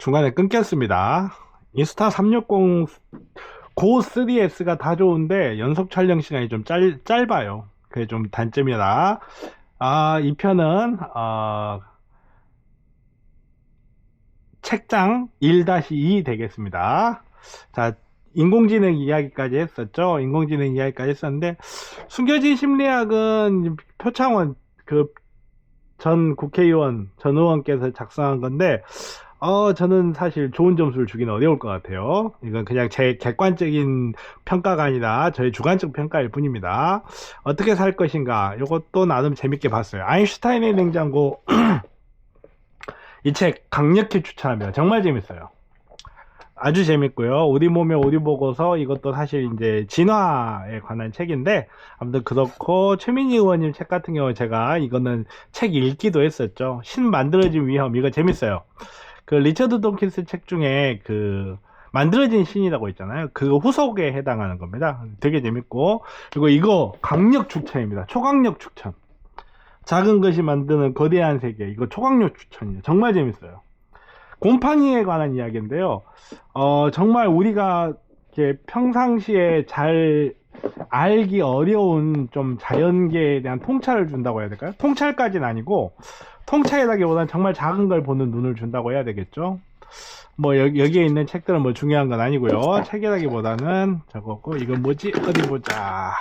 중간에 끊겼습니다. 인스타 360 고 3S가 다 좋은데 연속 촬영 시간이 좀 짧, 짧아요. 그게 좀 단점이다. 아, 이 편은 어, 책장 1-2 되겠습니다. 자, 인공지능 이야기까지 했었죠. 인공지능 이야기까지 했었는데 숨겨진 심리학은 표창원 그 전 국회의원 전 의원께서 작성한 건데 어 저는 사실 좋은 점수를 주기는 어려울 것 같아요. 이건 그냥 제 객관적인 평가가 아니라 저의 주관적 평가일 뿐입니다. 어떻게 살 것인가 이것도 나름 재밌게 봤어요. 아인슈타인의 냉장고 이 책 강력히 추천합니다. 정말 재밌어요. 아주 재밌고요. 우리 몸에 우리 보고서 이것도 사실 이제 진화에 관한 책인데 아무튼 그렇고 최민희 의원님 책 같은 경우 제가 이거는 책 읽기도 했었죠. 신 만들어진 위험 이거 재밌어요. 그 리처드 돈킨스 책 중에 그 만들어진 신이라고 있잖아요. 그 후속에 해당하는 겁니다. 되게 재밌고 그리고 이거 강력 추천입니다. 초강력 추천. 작은 것이 만드는 거대한 세계 이거 초강력 추천이에요. 정말 재밌어요. 곰팡이에 관한 이야기인데요. 어, 정말 우리가 이렇게 평상시에 잘 알기 어려운 좀 자연계에 대한 통찰을 준다고 해야 될까요? 통찰까지는 아니고 통찰이라기보다는 정말 작은 걸 보는 눈을 준다고 해야 되겠죠. 뭐 여, 기에 있는 책들은 뭐 중요한 건 아니고요. 책이라기보다는 저거고 이건 뭐지? 어디 보자.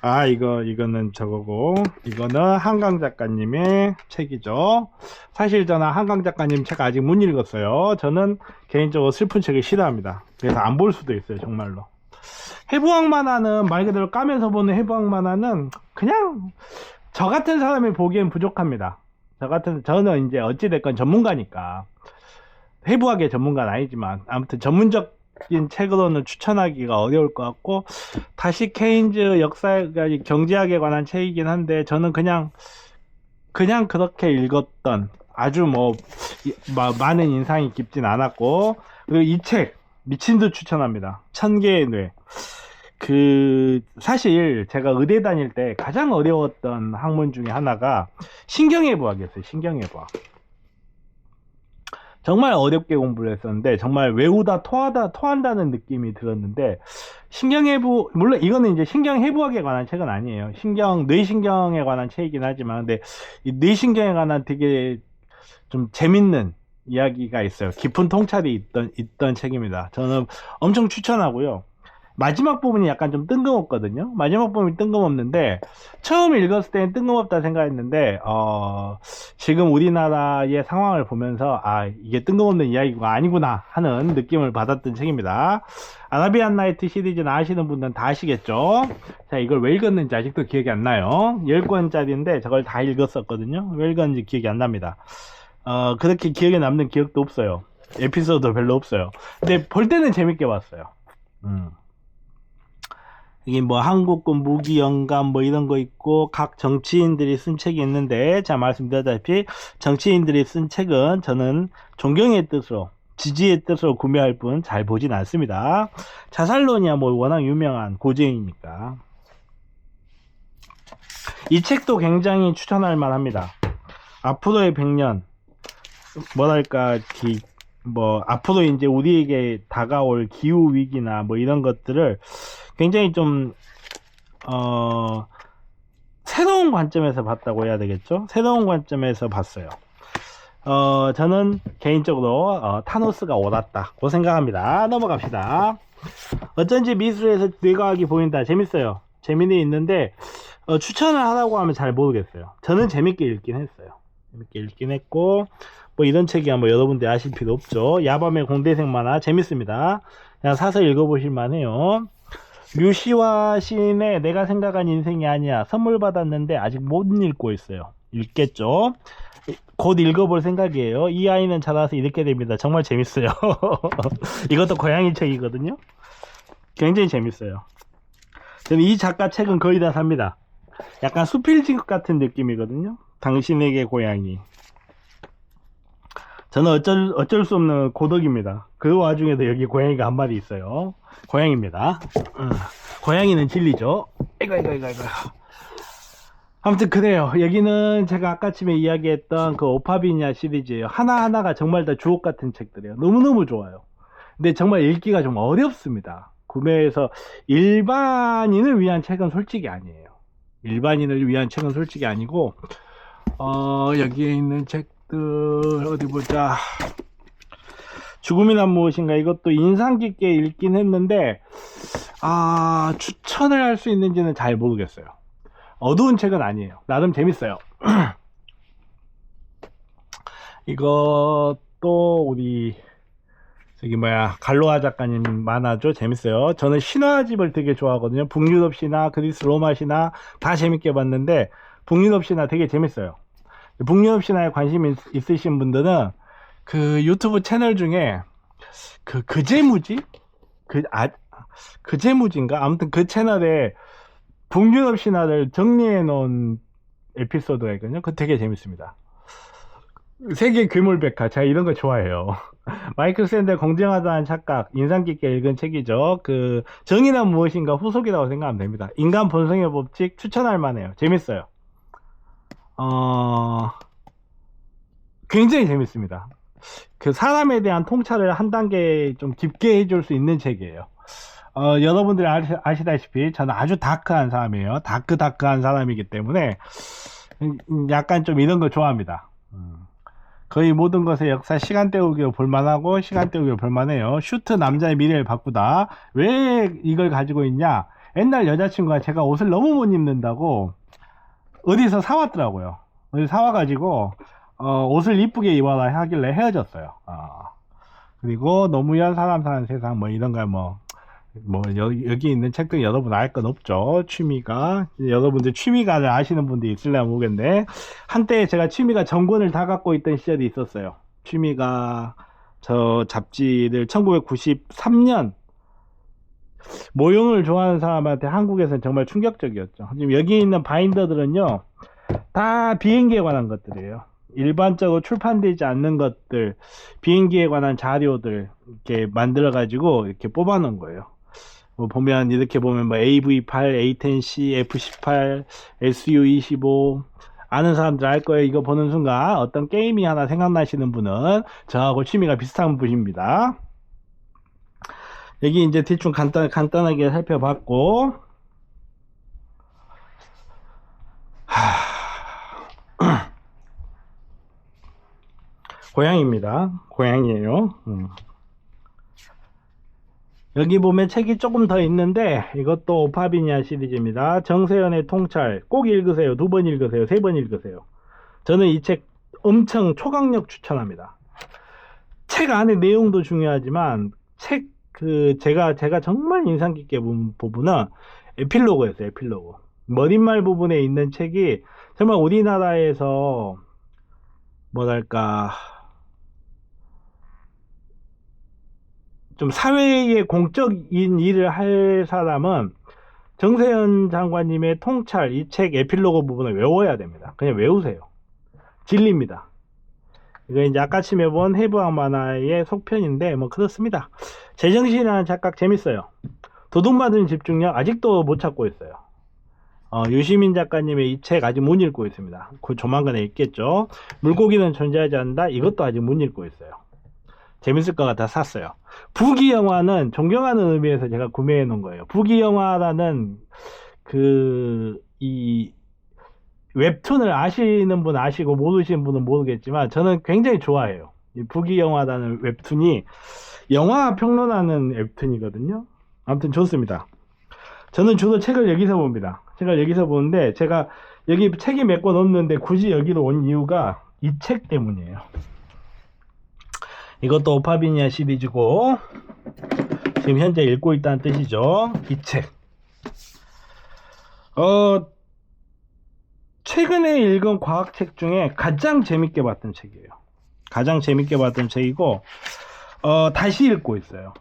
아 이거 이거는 저거고 이거는 한강 작가님의 책이죠. 사실 저는 한강 작가님 책 아직 못 읽었어요. 저는 개인적으로 슬픈 책을 싫어합니다. 그래서 안 볼 수도 있어요 정말로. 해부학 만화는 말 그대로 까면서 보는 해부학 만화는 그냥 저 같은 사람이 보기엔 부족합니다. 저 같은 저는 이제 어찌 됐건 전문가니까 해부학의 전문가는 아니지만 아무튼 전문적 인 책으로는 추천하기가 어려울 것 같고 다시 케인즈 역사 경제학에 관한 책이긴 한데 저는 그냥 그냥 그렇게 읽었던 아주 뭐 많은 인상이 깊진 않았고 그리고 이 책 미친 듯 추천합니다. 천 개의 뇌. 그 사실 제가 의대 다닐 때 가장 어려웠던 학문 중에 하나가 신경해부학이었어요. 신경해부학. 정말 어렵게 공부를 했었는데 정말 외우다 토하다 토한다는 느낌이 들었는데 신경해부 물론 이거는 이제 신경해부학에 관한 책은 아니에요. 신경 뇌신경에 관한 책이긴 하지만 근데 이 뇌신경에 관한 되게 좀 재밌는 이야기가 있어요. 깊은 통찰이 있던 있던 책입니다. 저는 엄청 추천하고요. 마지막 부분이 약간 좀 뜬금없거든요. 마지막 부분이 뜬금없는데 처음 읽었을 때는 뜬금없다 생각했는데 어, 지금 우리나라의 상황을 보면서 아 이게 뜬금없는 이야기가 아니구나 하는 느낌을 받았던 책입니다. 아라비안 나이트 시리즈는 아시는 분들은 다 아시겠죠? 자 이걸 왜 읽었는지 아직도 기억이 안 나요. 10권짜리인데 저걸 다 읽었었거든요. 왜 읽었는지 기억이 안 납니다. 어, 그렇게 기억에 남는 기억도 없어요. 에피소드 별로 없어요. 근데 볼 때는 재밌게 봤어요. 음. 이게 뭐 한국군 무기 영감 뭐 이런 거 있고 각 정치인들이 쓴 책이 있는데 자 말씀드렸다시피 정치인들이 쓴 책은 저는 존경의 뜻으로 지지의 뜻으로 구매할 뿐 잘 보진 않습니다. 자살론이야 뭐 워낙 유명한 고증이니까 이 책도 굉장히 추천할 만합니다. 앞으로의 100년 뭐랄까 기, 뭐 앞으로 이제 우리에게 다가올 기후 위기나 뭐 이런 것들을 굉장히 좀 어, 새로운 관점에서 봤다고 해야 되겠죠? 새로운 관점에서 봤어요. 어, 저는 개인적으로 어, 타노스가 옳았다고 생각합니다. 넘어갑시다. 어쩐지 미술에서 뇌과학이 보인다. 재밌어요. 재미는 있는데 어, 추천을 하라고 하면 잘 모르겠어요. 저는 재밌게 읽긴 했어요. 재밌게 읽긴 했고 뭐 이런 책이야 뭐 여러분들 아실 필요 없죠. 야밤의 공대생 만화 재밌습니다. 그냥 사서 읽어보실 만해요. 류시와 시인의 내가 생각한 인생이 아니야 선물 받았는데 아직 못 읽고 있어요. 읽겠죠. 곧 읽어볼 생각이에요. 이 아이는 자라서 이렇게 됩니다. 정말 재밌어요. 이것도 고양이 책이거든요. 굉장히 재밌어요. 저는 이 작가 책은 거의 다 삽니다. 약간 수필집 같은 느낌이거든요. 당신에게 고양이. 저는 어쩔, 어쩔 수 없는 고독입니다. 그 와중에도 여기 고양이가 한 마리 있어요. 고양이입니다. 음, 고양이는 진리죠. 이거, 이거, 이거, 이거. 아무튼 그래요. 여기는 제가 아까쯤에 이야기했던 그 오파비냐 시리즈예요. 하나하나가 정말 다 주옥 같은 책들이에요. 너무너무 좋아요. 근데 정말 읽기가 좀 어렵습니다. 구매해서 일반인을 위한 책은 솔직히 아니에요. 일반인을 위한 책은 솔직히 아니고 어, 여기에 있는 책 들 어디 보자. 죽음이 난 무엇인가 이것도 인상 깊게 읽긴 했는데 아 추천을 할 수 있는지는 잘 모르겠어요. 어두운 책은 아니에요. 나름 재밌어요. 이것도 우리 저기 뭐야 갈로아 작가님 만화죠 재밌어요. 저는 신화집을 되게 좋아하거든요. 북유럽 신화, 그리스 로마 신화 다 재밌게 봤는데 북유럽 신화 되게 재밌어요. 북유럽 신화에 관심 있, 있으신 분들은 그 유튜브 채널 중에 그 그제무지 그 아 그제무지인가 아무튼 그 채널에 북유럽 신화를 정리해 놓은 에피소드가 있거든요. 그거 되게 재밌습니다. 세계 괴물백화 제가 이런 거 좋아해요. 마이클 샌델 공정하다는 착각 인상 깊게 읽은 책이죠. 그 정의란 무엇인가 후속이라고 생각하면 됩니다. 인간 본성의 법칙 추천할 만해요. 재밌어요. 어 굉장히 재밌습니다. 그 사람에 대한 통찰을 한 단계 좀 깊게 해줄 수 있는 책이에요. 어, 여러분들이 아시, 다시피 저는 아주 다크한 사람이에요. 다크 다크한 사람이기 때문에 음, 음, 약간 좀 이런 거 좋아합니다. 음. 거의 모든 것의 역사 시간 때우기로 볼만하고 시간 때우기로 볼만해요. 슈트 남자의 미래를 바꾸다. 왜 이걸 가지고 있냐? 옛날 여자친구가 제가 옷을 너무 못 입는다고 어디서 사왔더라고요. 어디 사와가지고 어, 옷을 이쁘게 입어라 하길래 헤어졌어요. 어. 그리고 노무현 사람 사는 세상 뭐 이런 거뭐 뭐 여기, 여기 있는 책들 여러분 알 건 없죠 취미가 여러분들 취미가를 아시는 분들이 있을려나 모르겠는데 한때 제가 취미가 전권을 다 갖고 있던 시절이 있었어요 취미가 저 잡지를 1993년 모형을 좋아하는 사람한테 한국에서는 정말 충격적이었죠 지금 여기 있는 바인더들은요 다 비행기에 관한 것들이에요 일반적으로 출판되지 않는 것들 비행기에 관한 자료들 이렇게 만들어 가지고 이렇게 뽑아 놓은 거예요 뭐 보면 이렇게 보면 뭐 AV8, A10C, F18, SU25 아는 사람들 알 거예요. 이거 보는 순간 어떤 게임이 하나 생각나시는 분은 저하고 취미가 비슷한 분입니다. 여기 이제 대충 간단 간단하게 살펴봤고 하... 고양이입니다. 고양이에요. 음. 여기 보면 책이 조금 더 있는데 이것도 오파비니아 시리즈입니다. 정세현의 통찰 꼭 읽으세요. 두 번 읽으세요. 세 번 읽으세요. 저는 이 책 엄청 초강력 추천합니다. 책 안에 내용도 중요하지만 책 그 제가 제가 정말 인상 깊게 본 부분은 에필로그였어요. 에필로그. 머릿말 부분에 있는 책이 정말 우리나라에서 뭐랄까 좀 사회의 공적인 일을 할 사람은 정세현 장관님의 통찰 이 책 에필로그 부분을 외워야 됩니다. 그냥 외우세요. 진리입니다. 이거 이제 아까침에 본 해부학 만화의 속편인데 뭐 그렇습니다. 제정신이라는 착각 재밌어요. 도둑맞은 집중력 아직도 못 찾고 있어요. 어, 유시민 작가님의 이 책 아직 못 읽고 있습니다. 그 조만간에 읽겠죠. 물고기는 존재하지 않는다. 이것도 아직 못 읽고 있어요. 재밌을 것 같아 샀어요. 부기 영화는 존경하는 의미에서 제가 구매해 놓은 거예요. 부기 영화라는 그 이 웹툰을 아시는 분 아시고 모르시는 분은 모르겠지만 저는 굉장히 좋아해요. 이 부기 영화라는 웹툰이 영화 평론하는 웹툰이거든요. 아무튼 좋습니다. 저는 주로 책을 여기서 봅니다. 책을 여기서 보는데 제가 여기 책이 몇 권 없는데 굳이 여기로 온 이유가 이 책 때문이에요. 이것도 오파비니아 시리즈고 지금 현재 읽고 있다는 뜻이죠. 이 책. 어 최근에 읽은 과학책 중에 가장 재밌게 봤던 책이에요. 가장 재밌게 봤던 책이고 어 다시 읽고 있어요.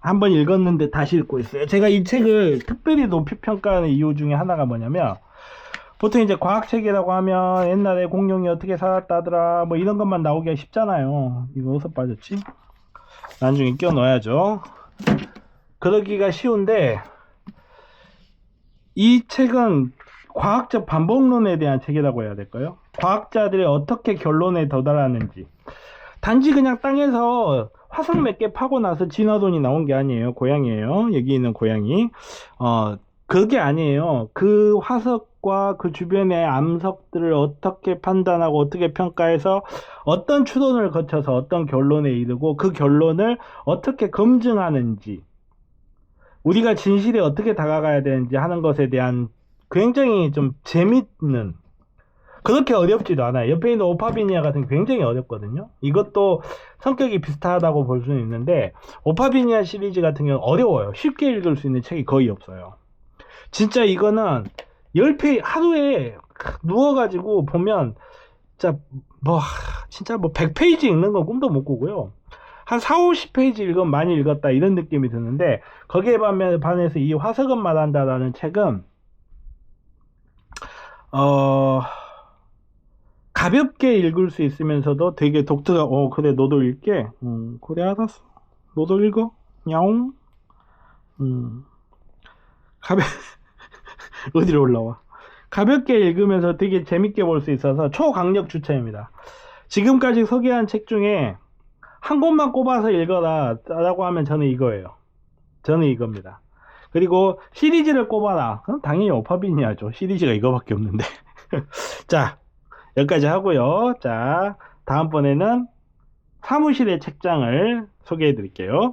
한번 읽었는데 다시 읽고 있어요. 제가 이 책을 특별히 높이 평가하는 이유 중에 하나가 뭐냐면 보통 이제 과학책이라고 하면 옛날에 공룡이 어떻게 살았다더라 뭐 이런 것만 나오기가 쉽잖아요 이거 어디서 빠졌지? 나중에 끼워 넣어야죠 그러기가 쉬운데 이 책은 과학적 반복론에 대한 책이라고 해야 될까요? 과학자들이 어떻게 결론에 도달하는지. 단지 그냥 땅에서 화석 몇 개 파고 나서 진화론이 나온 게 아니에요. 고양이에요. 여기 있는 고양이. 어, 그게 아니에요. 그 화석과 그 주변의 암석들을 어떻게 판단하고 어떻게 평가해서 어떤 추론을 거쳐서 어떤 결론에 이르고 그 결론을 어떻게 검증하는지 우리가 진실에 어떻게 다가가야 되는지 하는 것에 대한 굉장히 좀 재밌는 그렇게 어렵지도 않아요. 옆에 있는 오파비니아 같은 게 굉장히 어렵거든요. 이것도 성격이 비슷하다고 볼 수는 있는데 오파비니아 시리즈 같은 경우는 어려워요. 쉽게 읽을 수 있는 책이 거의 없어요. 진짜 이거는 10페이지 하루에 누워가지고 보면 진짜 뭐 하, 진짜 뭐 100페이지 읽는 건 꿈도 못 꾸고요. 한 4, 50페이지 읽으면 많이 읽었다 이런 느낌이 드는데 거기에 반해서 이 화석은 말한다라는 책은 어 가볍게 읽을 수 있으면서도 되게 독특한 어 그래 너도 읽게? 음 그래 알았어. 너도 읽어. 야옹. 음. 가볍 어디로 올라와? 가볍게 읽으면서 되게 재밌게 볼 수 있어서 초강력 추천입니다. 지금까지 소개한 책 중에 한 권만 꼽아서 읽어라 라고 하면 저는 이거예요. 저는 이겁니다 그리고 시리즈를 꼽아라. 그럼 당연히 오파비니아죠. 시리즈가 이거밖에 없는데. 자 여기까지 하고요. 자 다음번에는 사무실의 책장을 소개해 드릴게요